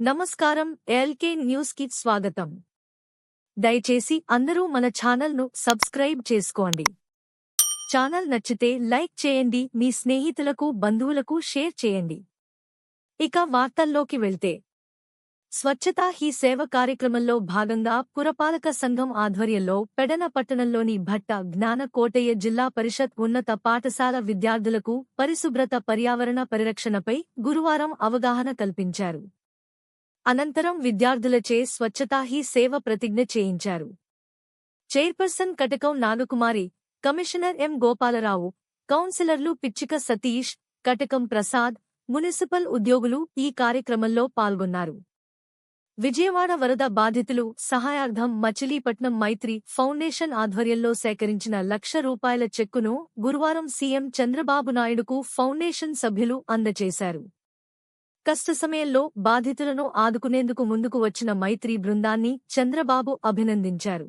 నమస్కారం ఎల్కే న్యూస్కి స్వాగతం. దయచేసి అందరూ మన ఛానల్ను సబ్స్క్రైబ్ చేసుకోండి. ఛానల్ నచ్చితే లైక్ చేయండి మీ స్నేహితులకు బంధువులకు షేర్ చేయండి. ఇక వార్తల్లోకి వెళ్తే. స్వచ్ఛతా హీ సేవ కార్యక్రమంలో భాగంగా పురపాలక సంఘం ఆధ్వర్యంలో పెడన పట్టణంలోని భట్ట జ్ఞాన కోటయ్య జిల్లా పరిషత్ ఉన్నత పాఠశాల విద్యార్థులకు పరిశుభ్రత పర్యావరణ పరిరక్షణపై గురువారం అవగాహన కల్పించారు. అనంతరం విద్యార్థులచే స్వచ్ఛతా హీ సేవ ప్రతిజ్ఞ చేయించారు. Chairperson Katakam Nagakumari commissioner M Gopalarao కౌన్సిలర్లు పిచ్చిక సతీష్ కటకం ప్రసాద్ మున్సిపల్ ఉద్యోగులు ఈ కార్యక్రమంలో పాల్గొన్నారు. విజయవాడ వరద బాధితులు సహాయార్థం మచిలీపట్నం మైత్రి ఫౌండేషన్ ఆధ్వర్యంలో సేకరించిన లక్ష రూపాయల చెక్కును గురువారం సీఎం చంద్రబాబు నాయుడుకు ఫౌండేషన్ సభ్యులు అందజేశారు. కష్ట సమయంలో బాధితులను ఆదుకునేందుకు ముందుకు వచ్చిన మైత్రి బృందాన్ని చంద్రబాబు అభినందించారు.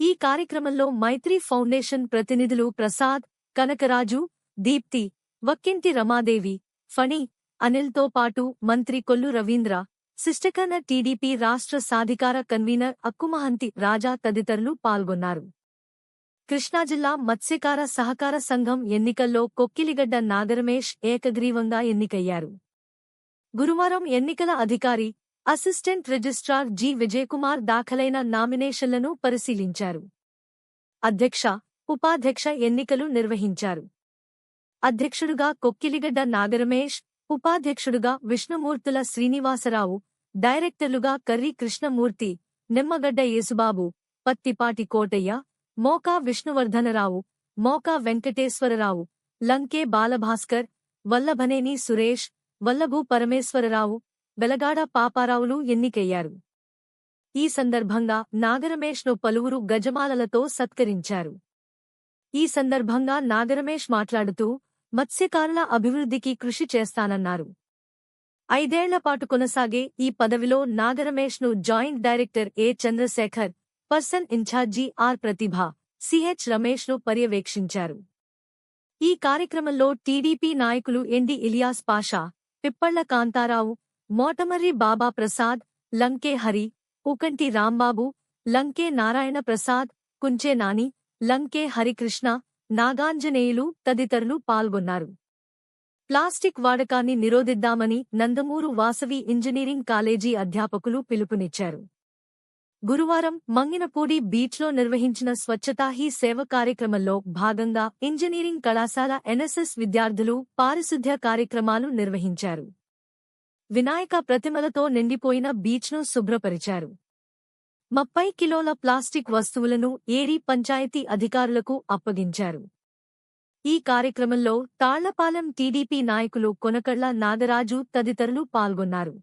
ఈ కార్యక్రమంలో మైత్రి ఫౌండేషన్ ప్రతినిధులు ప్రసాద్ కనకరాజు దీప్తి వక్కింటి రమాదేవి ఫణి అనిల్తో పాటు మంత్రి కొల్లు రవీంద్ర శిష్టకన్న టీడీపీ రాష్ట్ర సాధికార కన్వీనర్ అక్కుమహంతి రాజా తదితరులు పాల్గొన్నారు. కృష్ణాజిల్లా మత్స్యకార సహకార సంఘం ఎన్నికల్లో కొక్కిలిగడ్డ నాగరమేష్ ఏకగ్రీవంగా ఎన్నికయ్యారు. గురువారం ఎన్నికల అధికారి అసిస్టెంట్ రిజిస్ట్రార్ జి. విజయకుమార్ దాఖలైన నామినేషన్లను పరిశీలించారు. అధ్యక్ష ఉపాధ్యక్ష ఎన్నికలు నిర్వహించారు. అధ్యక్షుడుగా కొక్కిలిగడ్డ నాగరమేష్ ఉపాధ్యక్షుడుగా విష్ణుమూర్తుల శ్రీనివాసరావు డైరెక్టర్లుగా కర్రి కృష్ణమూర్తి నిమ్మగడ్డ యేసుబాబు పత్తిపాటి కోటయ్య మోకా విష్ణువర్ధనరావు మోకా వెంకటేశ్వరరావు లంకే బాలభాస్కర్ వల్లభనేని సురేష్ వల్లభు పరమేశ్వరరావు వెలగాడ పాపారావులు ఎన్నికయ్యారు. ఈ సందర్భంగా నాగరమేష్ను పలువురు గజమాలలతో సత్కరించారు. ఈ సందర్భంగా నాగరమేష్ మాట్లాడుతూ మత్స్యకారుల అభివృద్ధికి కృషి చేస్తానన్నారు. ఐదేళ్ళపాటు కొనసాగే ఈ పదవిలో నాగరమేష్ను joint director A Chandrashekar person in charge R Pratibha CH రమేష్ను పర్యవేక్షించారు. ఈ కార్యక్రమంలో టీడీపీ నాయకులు ఎండి ఇలియాస్ పాషా పిప్పళ్ళ కాంతారావు మోటమర్రి బాబా ప్రసాద్ లంకే హరి ఉకంటి రాంబాబు లంకే నారాయణ ప్రసాద్ కుంచే నాని లంకే హరికృష్ణ నాగాంజనేయులు తదితరులు పాల్గొన్నారు. ప్లాస్టిక్ వాడకాన్ని నిరోధిద్దామని నందమూరు వాసవి ఇంజనీరింగ్ కాలేజీ అధ్యాపకులు పిలుపునిచ్చారు. గురువారం మంగినపూడి బీచ్లో నిర్వహించిన స్వచ్ఛతా హీ సేవ కార్యక్రమంలో భాగంగా ఇంజనీరింగ్ కళాశాల ఎన్ఎస్ఎస్ విద్యార్థులు పారిశుద్ధ్య కార్యక్రమాలు నిర్వహించారు. వినాయక ప్రతిమలతో నిండిపోయిన బీచ్ను శుభ్రపరిచారు. ముప్పై కిలోల ప్లాస్టిక్ వస్తువులను ఏరి పంచాయతీ అధికారులకు అప్పగించారు. ఈ కార్యక్రమంలో తాళ్ళపాలెం టీడీపీ నాయకులు కొనకళ్ళ నాగరాజు తదితరులు పాల్గొన్నారు.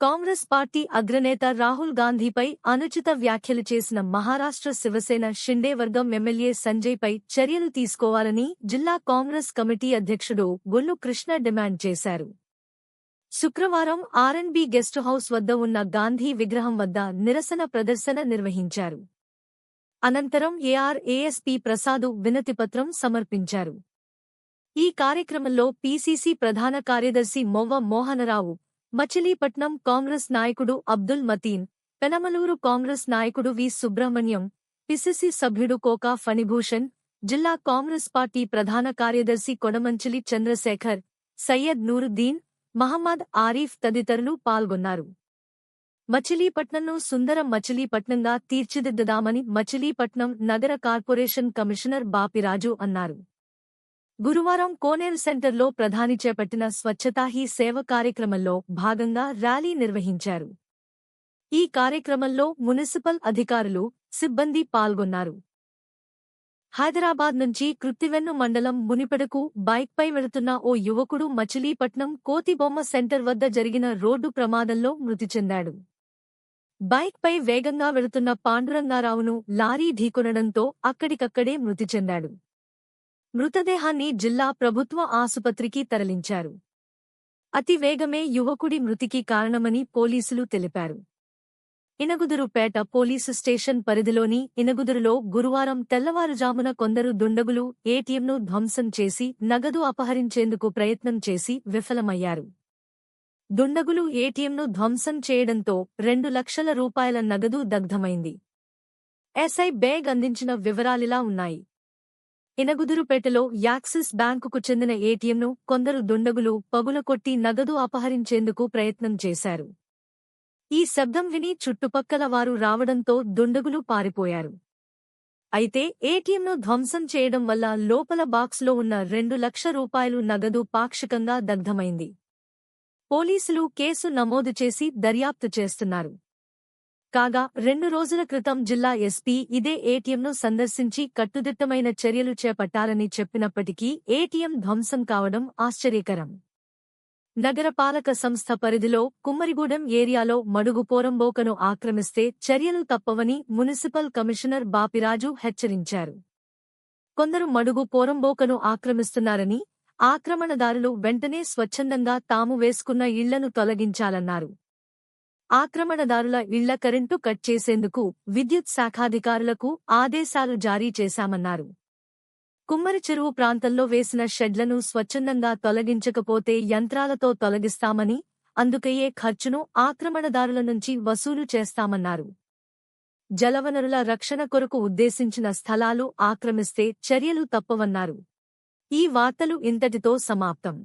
కాంగ్రెస్ పార్టీ అగ్రనేత రాహుల్ గాంధీపై అనుచిత వ్యాఖ్యలు చేసిన మహారాష్ట్ర శివసేన షిండే వర్గం ఎమ్మెల్యే సంజయ్పై చర్యలు తీసుకోవాలని జిల్లా కాంగ్రెస్ కమిటీ అధ్యక్షుడు గొల్లు కృష్ణ డిమాండ్ చేశారు. శుక్రవారం ఆర్ఎన్బి గెస్ట్ హౌస్ వద్ద ఉన్న గాంధీ విగ్రహం వద్ద నిరసన ప్రదర్శన నిర్వహించారు. అనంతరం ఏఆర్ఏఎస్పీ ప్రసాదు వినతిపత్రం సమర్పించారు. ఈ కార్యక్రమంలో పీసీసీ ప్రధాన కార్యదర్శి మొవ్వ మోహనరావు మచిలీపట్నం కాంగ్రెస్ నాయకుడు అబ్దుల్ మతీన్ పెనమలూరు కాంగ్రెస్ నాయకుడు వి. సుబ్రహ్మణ్యం పిసిసి సభ్యుడు కోకా ఫణిభూషణ్ జిల్లా కాంగ్రెస్ పార్టీ ప్రధాన కార్యదర్శి కొడమంచిలి చంద్రశేఖర్ సయ్యద్ నూరుద్దీన్ మహమ్మద్ ఆరీఫ్ తదితరులు పాల్గొన్నారు. మచిలీపట్నంను సుందర మచిలీపట్నంగా తీర్చిదిద్దుదామని మచిలీపట్నం నగర కార్పొరేషన్ కమిషనర్ బాపిరాజు అన్నారు. గురువారం కోనేరు సెంటర్లో ప్రధాని చేపట్టిన స్వచ్ఛతా హీ సేవ కార్యక్రమంలో భాగంగా ర్యాలీ నిర్వహించారు. ఈ కార్యక్రమంలో మున్సిపల్ అధికారులు సిబ్బంది పాల్గొన్నారు. హైదరాబాద్ నుంచి కృత్తివెన్ను మండలం మునిపెడకు బైక్పై వెళుతున్న ఓ యువకుడు మచిలీపట్నం కోతిబొమ్మ సెంటర్ వద్ద జరిగిన రోడ్డు ప్రమాదంలో మృతి చెందాడు. బైక్పై వేగంగా వెళుతున్న పాండురంగారావును లారీ ఢీకొనడంతో అక్కడికక్కడే మృతి చెందాడు. మృతదేహాన్ని జిల్లా ప్రభుత్వ ఆసుపత్రికి తరలించారు. అతి వేగమే యువకుడి మృతికి కారణమని పోలీసులు తెలిపారు. ఇనగుదురుపేట పోలీసు స్టేషన్ పరిధిలోని ఇనగుదురులో గురువారం తెల్లవారుజామున కొందరు దుండగులు ఏటీఎంను ధ్వంసం చేసి నగదు అపహరించేందుకు ప్రయత్నం చేసి విఫలమయ్యారు. దుండగులు ఏటీఎంను ధ్వంసం చేయడంతో రెండు లక్షల రూపాయల నగదు దగ్ధమైంది. ఎస్ఐ బేగ్ అందించిన వివరాలిలా ఉన్నాయి. ఇనగుదురుపేటలో యాక్సిస్ బ్యాంకుకు చెందిన ఏటీఎంను కొందరు దుండగులు పగులకొట్టి నగదు అపహరించేందుకు ప్రయత్నం చేశారు. ఈ శబ్దం విని చుట్టుపక్కల వారు రావడంతో దుండగులు పారిపోయారు. అయితే ఏటీఎంను ధ్వంసం చేయడం వల్ల లోపల బాక్స్లో ఉన్న రెండు లక్ష రూపాయలు నగదు పాక్షికంగా దగ్ధమైంది. పోలీసులు కేసు నమోదు చేసి దర్యాప్తు చేస్తున్నారు. కాగా రెండు రోజుల క్రితం జిల్లా ఎస్పీ ఇదే ఏటీఎంను సందర్శించి కట్టుదిట్టమైన చర్యలు చేపట్టాలని చెప్పినప్పటికీ ఏటీఎం ధ్వంసం కావడం ఆశ్చర్యకరం. నగరపాలక సంస్థ పరిధిలో కుమ్మరిగూడెం ఏరియాలో మడుగు పోరంబోకను ఆక్రమిస్తే చర్యలు తప్పవని మున్సిపల్ కమిషనర్ బాపిరాజు హెచ్చరించారు. కొందరు మడుగు పోరంబోకను ఆక్రమిస్తున్నారని ఆక్రమణదారులు వెంటనే స్వచ్ఛందంగా తాము వేసుకున్న ఇళ్ళను తొలగించాలన్నారు. ఆక్రమణదారుల ఇళ్ళ కరెంటు కట్ చేసేందుకు విద్యుత్ శాఖాధికారులకు ఆదేశాలు జారీ చేశామన్నారు. కుమ్మరి చెరువు ప్రాంతంలో వేసిన షెడ్లను స్వచ్ఛందంగా తొలగించకపోతే యంత్రాలతో తొలగిస్తామని అందుకయ్యే ఖర్చును ఆక్రమణదారుల నుంచి వసూలు చేస్తామన్నారు. జలవనరుల రక్షణ కొరకు ఉద్దేశించిన స్థలాలు ఆక్రమిస్తే చర్యలు తప్పవన్నారు. ఈ వార్తలు ఇంతటితో సమాప్తం.